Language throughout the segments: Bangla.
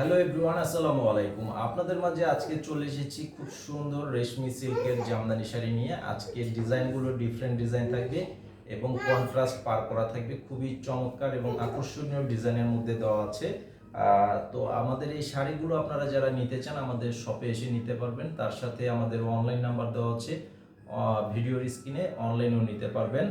হ্যালো এভরিওয়ান আসসালামু আলাইকুম। আপনাদের মাঝে আজকে চলে এসেছি খুব সুন্দর রেশমি সিল্কের জামদানি শাড়ি নিয়ে। আজকে ডিজাইনগুলো ডিফারেন্ট ডিজাইন থাকবে এবং কন্ট্রাস্ট পার করা থাকবে। খুবই চমৎকার এবং আকর্ষণীয় ডিজাইনের মধ্যে দেওয়া আছে। তো আমাদের এই শাড়িগুলো আপনারা যারা নিতে চান, আমাদের শপে এসে নিতে পারবেন। তার সাথে আমাদের অনলাইন নাম্বার দেওয়া আছে। ভিডিওর স্ক্রিনে অনলাইনেও নিতে পারবেন।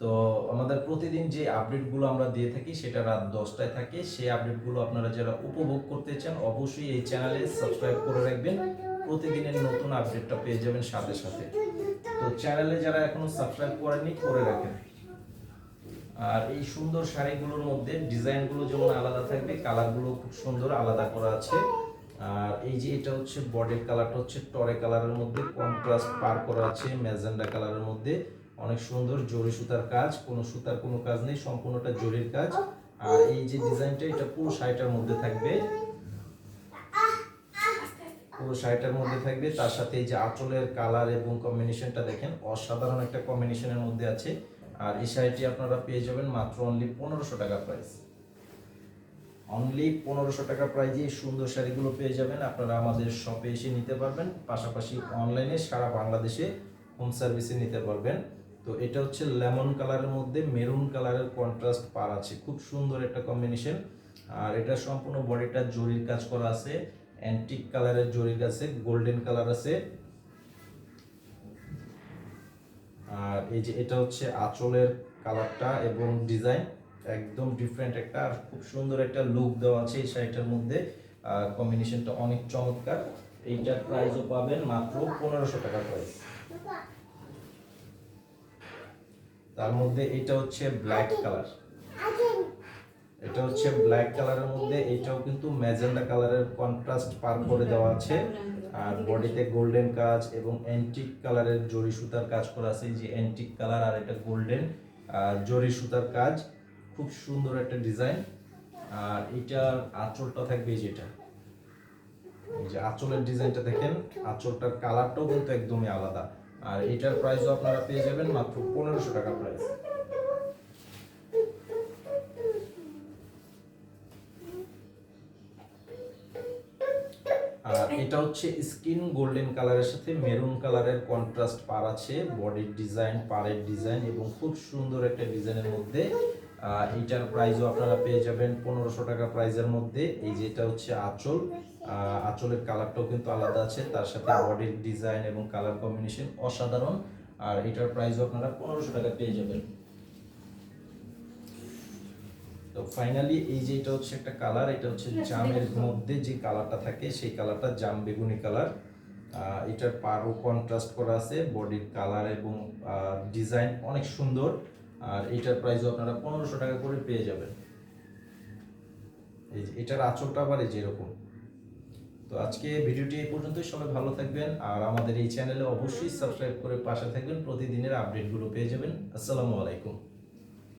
তো আমাদের প্রতিদিন যে আপডেটগুলো আমরা দিয়ে থাকি, সেটা রাত দশটায় থাকে। সেই আপডেটগুলো আপনারা যারা উপভোগ করতে চান, অবশ্যই এই চ্যানেলে সাবস্ক্রাইব করে রাখবেন। প্রতিদিনের নতুন আপডেটটা পেয়ে যাবেন সাথে সাথে। তো চ্যানেলে যারা এখনও সাবস্ক্রাইব করেনি করে রাখেন। আর এই সুন্দর শাড়িগুলোর মধ্যে ডিজাইনগুলো যেমন আলাদা থাকবে, কালারগুলো খুব সুন্দর আলাদা করা আছে। আর এই যে এটা হচ্ছে বডির কালারটা হচ্ছে টরে কালারের মধ্যে, কন্ট্রাস্ট পার করা আছে ম্যাজেন্ডা কালারের মধ্যে। অনেক সুন্দর জরি সুতার কাজ, কোনো সুতার কোনো কাজ নেই, সম্পূর্ণটা জরির কাজ। আর এই যে ডিজাইনটা, এটা পুরো শাড়িটার মধ্যে থাকবে। পুরো শাড়িটার মধ্যে থাকবে। তার সাথে এই যে আঁচলের কালার এবং কম্বিনেশনটা দেখেন, অসাধারণ একটা কম্বিনেশনের মধ্যে আছে। আর এই শাড়িটি আপনারা পেয়ে যাবেন মাত্র অনলি পনেরোশো টাকা প্রাইস অনলি পনেরোশো টাকা প্রাইজে এই সুন্দর শাড়িগুলো পেয়ে যাবেন। আপনারা আমাদের শপে এসে নিতে পারবেন। পাশাপাশি অনলাইনে সারা বাংলাদেশে হোম সার্ভিসে নিতে পারবেন। তো এটা হচ্ছে লেমন কালারের মধ্যে মেরুন কালারের কন্ট্রাস্ট পার আছে। খুব সুন্দর একটা কম্বিনেশন আর এটা সম্পূর্ণ বডিটা জরির কাজ করা আছে। অ্যান্টিক কালারের জরির আছে গোল্ডেন কালার আছে। আর এই যে এটা হচ্ছে আঁচলের কালারটা এবং ডিজাইন একদম ডিফারেন্ট একটা আর খুব সুন্দর একটা লুক দেওয়া আছে এই শাড়িটার মধ্যে। কম্বিনেশনটা অনেক চমৎকার। এইটার প্রাইসও পাবেন মাত্র পনেরোশো টাকা প্রাইস তার মধ্যে এটা হচ্ছে ব্ল্যাক কালার এটা হচ্ছে ব্ল্যাক কালারের মধ্যে এটাও কিন্তু ম্যাজেন্ডা কালারের কন্ট্রাস্ট পার করে দেওয়া আছে। আর বডিতে গোল্ডেন কাজ এবং অ্যান্টিক কালারের জরি সুতার কাজ করা আছে। যে অ্যান্টিক কালার আর এটা গোল্ডেন জরি সুতার কাজ খুব সুন্দর একটা ডিজাইন আর এটার আঁচলটা থাকবে এই যেটা এই যে আঁচলের ডিজাইনটা দেখেন আঁচলটার কালারটাও কিন্তু একদমই আলাদা। আর এটার প্রাইসও আপনারা পেয়ে যাবেন মাত্র পনেরোশো টাকা প্রাইস এটা হচ্ছে স্কিন গোল্ডেন কালারের সাথে মেরুন কালারের কন্ট্রাস্ট পার আছে। বডির ডিজাইন পাড়ের ডিজাইন এবং খুব সুন্দর একটা ডিজাইনের মধ্যে এইটার প্রাইসও আপনারা পেয়ে যাবেন পনেরোশো টাকা প্রাইসের মধ্যে। এই যেটা হচ্ছে আঁচল। আঁচলের কালারটাও কিন্তু আলাদা আছে। তার সাথে বডির ডিজাইন এবং কালার কম্বিনেশন অসাধারণ। আর এটার প্রাইসও আপনারা পনেরোশো টাকা পেয়ে যাবেন। তো ফাইনালি এই যে এটা হচ্ছে একটা কালার এটা হচ্ছে জামের মধ্যে যে কালারটা থাকে, সেই কালারটা জাম বেগুনি কালার এটার পারও কন্ট্রাস্ট করা আছে। বডির কালার এবং ডিজাইন অনেক সুন্দর। আর এটার প্রাইসও আপনারা পনেরোশো টাকা করে পেয়ে যাবেন। এই এটার আঁচলটা আবার এই যেরকম তো আজকে ভিডিওটি এই পর্যন্তই, সবাই ভালো থাকবেন। আর আমাদের এই চ্যানেলে অবশ্যই সাবস্ক্রাইব করে পাশে থাকবেন। প্রতিদিনের আপডেটগুলো পেয়ে যাবেন। আসসালামু আলাইকুম।